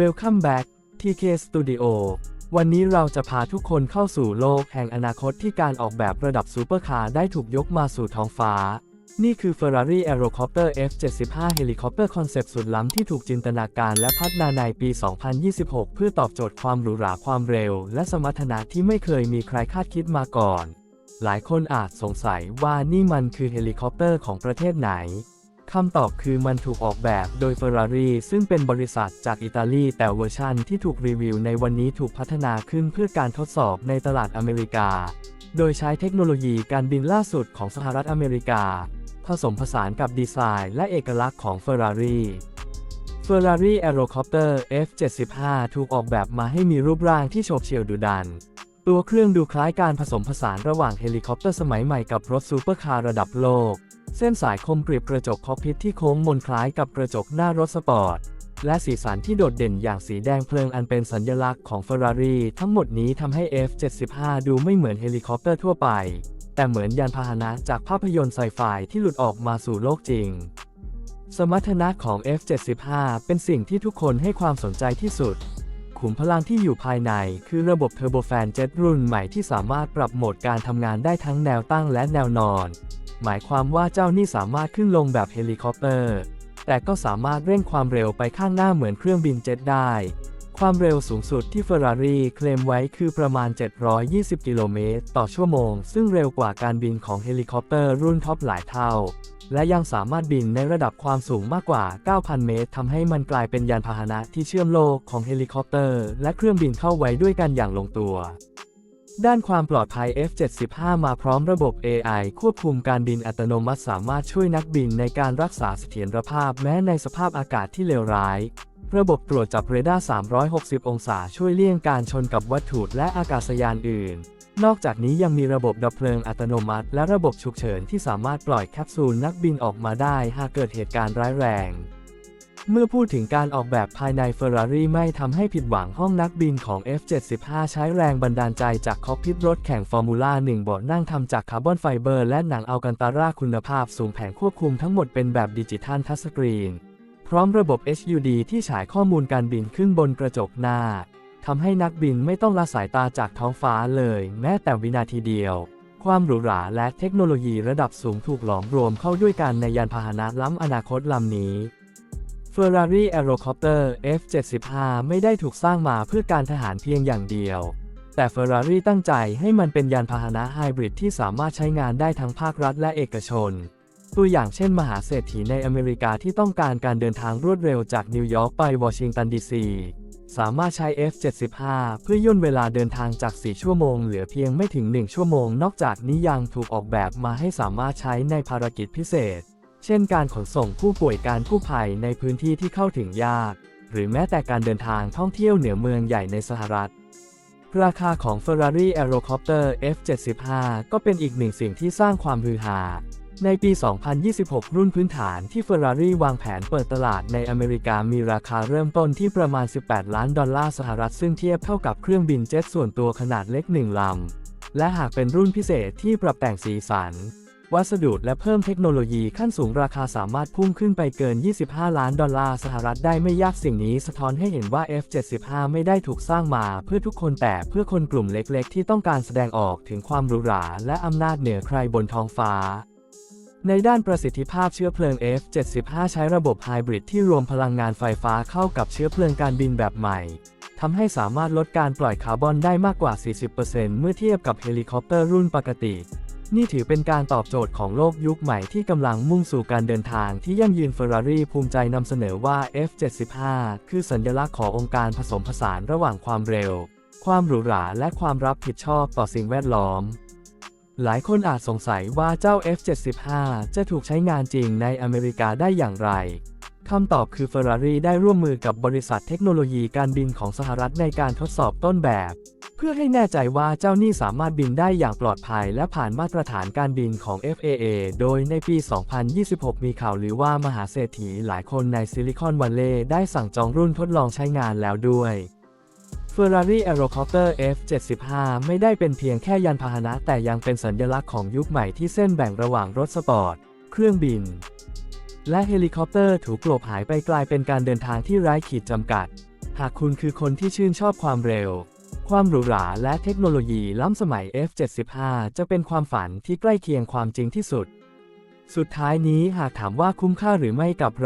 Welcome back TK Studio วันนี้เราจะพาทุกคนเข้าสู่โลกแห่งอนาคตที่การออกแบบระดับซูเปอร์คาร์ได้ถูกยกมาสู่ท้องฟ้า นี่คือ Ferrari Aerocopter F75 เฮลิคอปเตอร์คอนเซปต์สุดล้ำที่ถูกจินตนาการและพัฒนาในปี 2026 เพื่อตอบโจทย์ความหรูหราความเร็ว และสมรรถนะที่ไม่เคยมีใครคาดคิดมาก่อน หลายคนอาจสงสัยว่านี่มันคือเฮลิคอปเตอร์ของประเทศไหน คำตอบคือมันถูกออกแบบโดย Ferrari ซึ่งเป็นบริษัทจากอิตาลี แต่เวอร์ชันที่ถูกรีวิวในวันนี้ถูกพัฒนาขึ้นเพื่อการทดสอบในตลาดอเมริกา โดยใช้เทคโนโลยีการบินล่าสุดของสหรัฐอเมริกา ผสมผสานกับดีไซน์และเอกลักษณ์ของ Ferrari Ferrari Aerocopter F75 ถูกออกแบบมาให้มีรูปร่างที่โฉบเฉี่ยวดุดัน ตัวเครื่องดูคล้ายการผสมผสานระหว่างเฮลิคอปเตอร์สมัยใหม่กับรถซูเปอร์คาร์ระดับโลก เส้นสายคมกริบกระจกคอกพิทที่โค้งมนคล้ายกับกระจกหน้ารถสปอร์ต และสีสันที่โดดเด่นอย่างสีแดงเพลิงอันเป็นสัญลักษณ์ของ Ferrari ทั้งหมดนี้ทำให้ F75 ดูไม่เหมือนเฮลิคอปเตอร์ทั่วไป แต่เหมือนยานพาหนะจากภาพยนตร์ไซไฟที่หลุดออกมาสู่โลกจริง สมรรถนะของ F75 เป็นสิ่งที่ทุกคนให้ความสนใจที่สุดขุมพลังที่อยู่ภายในคือระบบเทอร์โบแฟนเจ็ตรุ่นใหม่ที่สามารถปรับโหมดการทำงานได้ทั้งแนวตั้งและแนวนอน หมายความว่าเจ้านี่สามารถขึ้นลงแบบเฮลิคอปเตอร์ แต่ก็สามารถเร่งความเร็วไปข้างหน้าเหมือนเครื่องบินเจ็ตได้ ความเร็วสูงสุดที่ Ferrari เคลมไว้คือประมาณ 720 กิโลเมตรต่อชั่วโมง ซึ่งเร็วกว่าการบินของเฮลิคอปเตอร์รุ่นท็อปหลายเท่า และยังสามารถบินในระดับความสูงมากกว่า 9,000 เมตรทำให้มันกลายเป็นยานพาหนะที่เชื่อมโลกของเฮลิคอปเตอร์ และเครื่องบินเข้าไว้ด้วยกันอย่างลงตัว ด้านความปลอดภัย F75 มาพร้อมระบบ AI ควบคุมการบินอัตโนมัติสามารถช่วยนักบินในการรักษาเสถียรภาพแม้ในสภาพอากาศที่เลวร้าย ระบบตรวจจับเรดาร์ 360 องศาช่วยเลี่ยงการชนกับวัตถุและอากาศยานอื่น นอกจากนี้ยังมีระบบดับเพลิงอัตโนมัติ และระบบฉุกเฉินที่สามารถปล่อยแคปซูลนักบินออกมาได้หากเกิดเหตุการณ์ร้ายแรง เมื่อพูดถึงการออกแบบภายใน Ferrari ไม่ทำให้ผิดหวังห้องนักบินของ F75 ใช้แรงบันดาลใจจากคอกพิทรถแข่งฟอร์มูล่า 1 เบาะนั่งทำจากคาร์บอนไฟเบอร์และหนังอัลกันตาราคุณภาพสูงแผงควบคุมทั้งหมดเป็นแบบดิจิทัลทัชสกรีน พร้อมระบบ HUD ที่ฉายข้อมูลการบินขึ้นบนกระจกหน้าทำให้นักบินไม่ต้องละสายตาจากท้องฟ้าเลย แม้แต่วินาทีเดียว ความหรูหราและเทคโนโลยีระดับสูงถูกหลอมรวมเข้าด้วยกันในยานพาหนะล้ำอนาคตลำนี้ Ferrari Aerocopter F75 ไม่ได้ถูกสร้างมาเพื่อการทหารเพียงอย่างเดียว แต่ Ferrari ตั้งใจให้มันเป็นยานพาหนะไฮบริดที่สามารถใช้งานได้ทั้งภาครัฐและเอกชน ตัวอย่างเช่นมหาเศรษฐีในอเมริกาที่ต้องการการเดินทางรวดเร็วจากนิวยอร์กไปวอชิงตันดีซีสามารถใช้ F75 เพื่อย่นเวลาเดินทางจาก 4 ชั่วโมง เหลือเพียงไม่ถึง 1 ชั่วโมง นอกจากนี้ยังถูกออกแบบมาให้สามารถใช้ในภารกิจพิเศษ เช่นการขนส่งผู้ป่วยการกู้ภัยในพื้นที่ที่เข้าถึงยาก หรือแม้แต่การเดินทางท่องเที่ยวเหนือเมืองใหญ่ในสหรัฐ ราคาของ Ferrari Aerocopter F75 ก็เป็นอีกหนึ่งสิ่งที่สร้างความฮือฮา ในปี 2026 รุ่นพื้นฐานที่ Ferrari วางแผนเปิดตลาดในอเมริกามีราคาเริ่มต้นที่ประมาณ 18 ล้านดอลลาร์สหรัฐซึ่งเทียบเท่ากับเครื่องบินเจ็ตส่วนตัวขนาดเล็กหนึ่งลำและหากเป็นรุ่นพิเศษที่ปรับแต่งสีสัน วัสดุและเพิ่มเทคโนโลยีขั้นสูงราคาสามารถพุ่งขึ้นไปเกิน 25 ล้านดอลลาร์สหรัฐได้ไม่ยากสิ่งนี้สะท้อนให้เห็นว่า F75 ไม่ได้ถูกสร้างมาเพื่อทุกคนแต่เพื่อคนกลุ่มเล็กๆ ที่ต้องการแสดงออกถึงความหรูหราและอำนาจเหนือใครบนท้องฟ้าในด้านประสิทธิภาพเชื้อเพลิง F75 ใช้ระบบไฮบริดที่รวมพลังงานไฟฟ้าเข้ากับเชื้อเพลิงการบินแบบใหม่ทำให้สามารถลดการปล่อยคาร์บอนได้มากกว่า 40%เมื่อเทียบกับเฮลิคอปเตอร์รุ่นปกติ นี่ถือเป็นการตอบโจทย์ของโลกยุคใหม่ที่กำลังมุ่งสู่การเดินทางที่ยั่งยืน Ferrari ภูมิใจนำเสนอว่า F75 คือสัญลักษณ์ขององค์การผสมผสานระหว่างความเร็ว ความหรูหราและความรับผิดชอบต่อสิ่งแวดล้อม หลายคนอาจสงสัยว่าเจ้า F75 จะถูกใช้งานจริงในอเมริกาได้อย่างไรคำตอบคือ Ferrari ได้ร่วมมือกับบริษัทเทคโนโลยีการบินของสหรัฐในการทดสอบต้นแบบ เพื่อให้แน่ใจว่าเจ้านี่สามารถบินได้อย่างปลอดภัย และผ่านมาตรฐานการบินของ FAA โดยในปี 2026 มีข่าวหรือว่ามหาเศรษฐีหลายคนในซิลิคอนวัลเลย์ได้สั่งจองรุ่นทดลองใช้งานแล้วด้วย Ferrari Aerocopter F75 ไม่ได้เป็นเพียงแค่ยานพาหนะแต่ยังเป็นสัญลักษณ์ของยุคใหม่ที่เส้นแบ่งระหว่างรถสปอร์ต เครื่องบิน และเฮลิคอปเตอร์ถูกกลบหายไปกลายเป็นการเดินทางที่ไร้ขีดจำกัด หากคุณคือคนที่ชื่นชอบความเร็ว ความหรูหราและเทคโนโลยีล้ำสมัย F75 จะเป็นความฝันที่ใกล้เคียงความจริงที่สุด สุดท้ายนี้หากถามว่าคุ้มค่าหรือไม่กับ